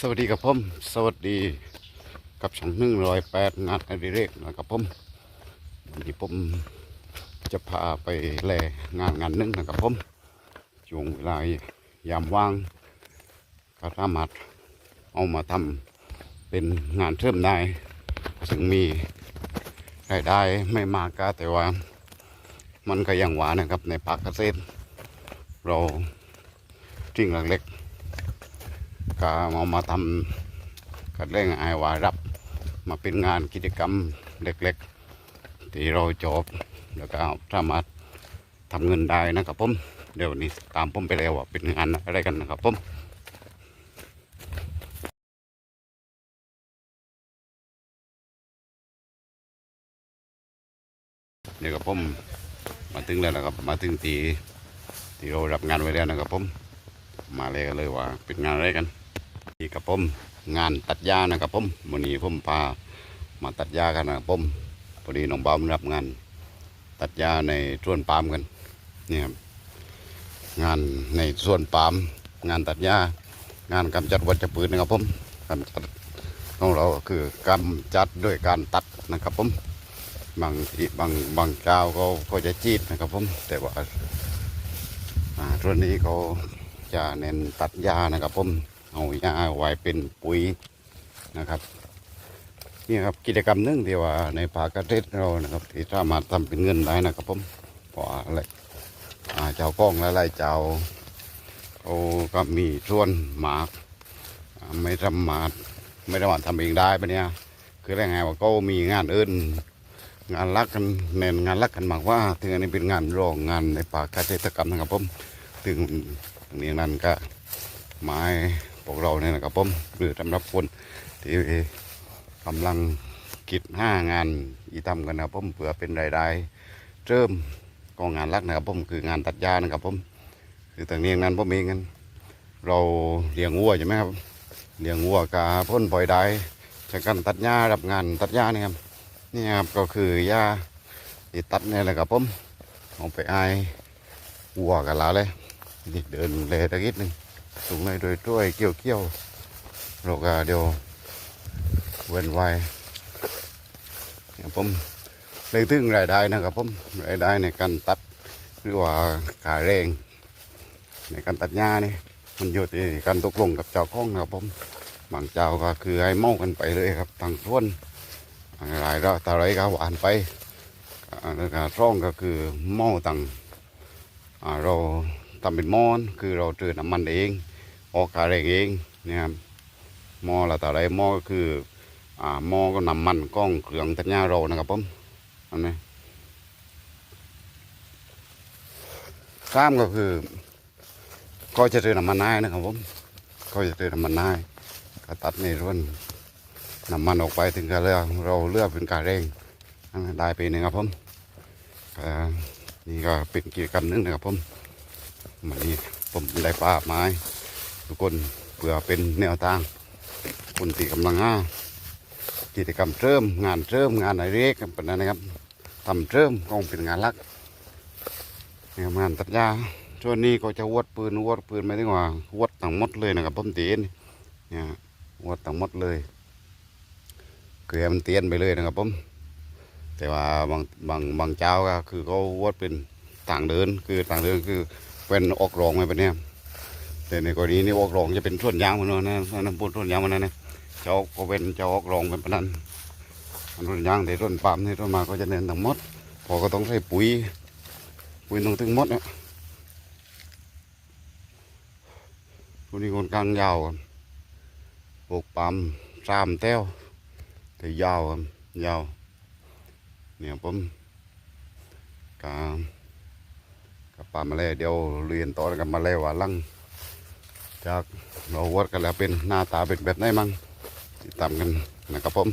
สวัสดีครับผม สวัสดีกับช่องหนึ่งร้อยแปดงานอดิเรกนะครับผมวันนี้ผมจะพาไปแลงานงานหนึ่งนะครับผมช่วงเวลายามว่างก็สามารถเอามาทำเป็นงานเริ่มได้ซึ่งมีรายได้ไม่มากก็แต่ว่ามันก็ยังหวานนะครับในภาคเกษตรเราจริงเล็กๆ ก็เอามาทำกันเร่งไอวารับ มาเป็นงานกิจกรรมเล็กๆ ที่เราจบแล้วก็สามารถทำเงินได้นะครับผมเดี๋ยวนี้ตามผมไปแล้วว่าเป็นงานอะไรกันนะครับผมเดี๋ยวกับผมมาถึงแล้วนะครับมาถึงตีที่เรารับงานไว้แล้วนะครับผม มาเลยกันเลยว่า เป็นงานอะไรกันนี่กับผมงานตัดหญ้านะครับผมวันนี้ผมพามาตัดหญ้ากันนะครับผมพอดีน้องบ้ามรับงาน ตัดหญ้าในสวนปาล์มกันนี่ครับงานในสวนปาล์มงานตัดหญ้างานกำจัดวัชพืชนะครับผมกำจัดของเราคือกำจัดด้วยการตัดนะครับผมบางทีบางบางเจ้าก็ก็จะจีดนะครับผมแต่ว่าอ่าส่วนนี้เขา จะเน้นตัดหญ้านะครับผมเอาหญ้าไว้เป็นปุ๋ยนะครับนี่ครับกิจกรรมหนึงที่ว่าในภาคเกษตรเรานะครับที่สามารถทำเป็นเงินได้นะครับผมเพราะว่าอะไรเจ้าก้องและไรเจ้าเขาก็มีส่วนหมากไม่สามารถไม่สามารถทำเองได้ปะเนี่ยคือแรงไงว่าก็มีงานอื่นงานรักกันเน้นงานรักกันมากว่า ถึงอันนี้เป็นงานรองงานในภาเกษตรกรรมนะครับผมถึง ตรงนี้นั้นก็ไม้พวกเราเนี่ยนะครับผมหรือสำหรับคนที่กำลังคิดห้างานอีทำกันนะครับผมเพื่อเป็นรายได้เริ่มก็งานหลักนะครับผมคืองานตัดหญ้านะครับผมคือตรงนี้งานผมเองกันเราเลี้ยงวัวใช่ไหมครับเลี้ยงวัวกาพ่นปล่อยได้จากการตัดหญ้ารับงานตัดหญ้านี่ครับนี่ครับก็คือหญ้าที่ตัดเนี่ยแหละครับผมเอาไปไอายวัวกันแล้วเลย นี่เดินเลตะกี้นึงสูงเลยโดยด้วยเกี่ยวเกี่ยวเราก็เดียวเว้นไว้เนี่ยผมเลยถึงรายได้นะครับผมรายได้ในการตัดหรือว่าขายแรง ในการตัดหญ้านี่มันอยู่ที่การตกลงกับเจ้าของนะครับผมบางเจ้าก็คือให้เมากันไปเลยครับทางท้วนรายเราตาไรก็หวานไปอ่าแล้วก็ร่องก็คือเมาต่างเรา ทำเป็นหม้อนคือเราเจอน้ำมันเอง ออกขายเองเองเนี่ยครับหม้อละแต่ไรหม้อก็คืออ่าหม้อก็น้ำมันกล้องเครื่องตัดหญ้าเรานะครับผมอันนี้ข้ามก็คือก็จะเจอน้ำมันนายนะครับผมก็จะเจอน้ำมันนายก็ตัดในร่วนน้ำมันออกไปถึงก็เลือเราเลือกเป็นการเร่งได้ไปหนึ่งครับผมอ่านี่ก็เป็นกิจกรรมหนึงนะครับผม วันนี้ผมได้ปลาไม้ทุกคนเพื่อเป็นแนวทางคนที่กำลังห้ากิจกรรมเริ่มงานเริ่มงานอะไรเล็กกันเป็นนั้นนะครับทำเริ่มก็เป็นงานลักนี่งานตัดหญ้าช่วงนี้ก็จะวดปืนวดปืนไม่ถึงว่าวดทั้งมดเลยนะครับผมตีนเนี่ยวดทั้งมดเลยเกลือมันเตียนไปเลยนะครับผมแต่ว่าบางบางบางเจ้าก็คือเขาวดเป็นต่างเดินคือต่างเดินคือ เป็นออกรองไว้ปะเนี่ยแต่ในกรณีนี้ออกรองจะเป็นส่วนยางมันนะนั่นพูดส่วนยางมันนะเจ้าก็เป็นเจ้าออกรองเป็นปะนั้นอันส่วนยางแต่ส่วนปาล์มที่ต้นมาก็จะเน้นทั้งหมด พอก็ต้องใส่ปุ๋ยปุ๋ยต้องถึงหมดเนะตัวนี้คนกลางยาวครับปลูกปาล์มสามแต้วแต่ยาวครับยาวเนี่ยผมกลาง กับปลามาแล้วเดี๋ยวเรียนต่อกับมาแล้วว่าลังจากเราวัดกันแล้วเป็นหน้าตาเป็นแบบไหนมั่งติดตามกันนะครับผม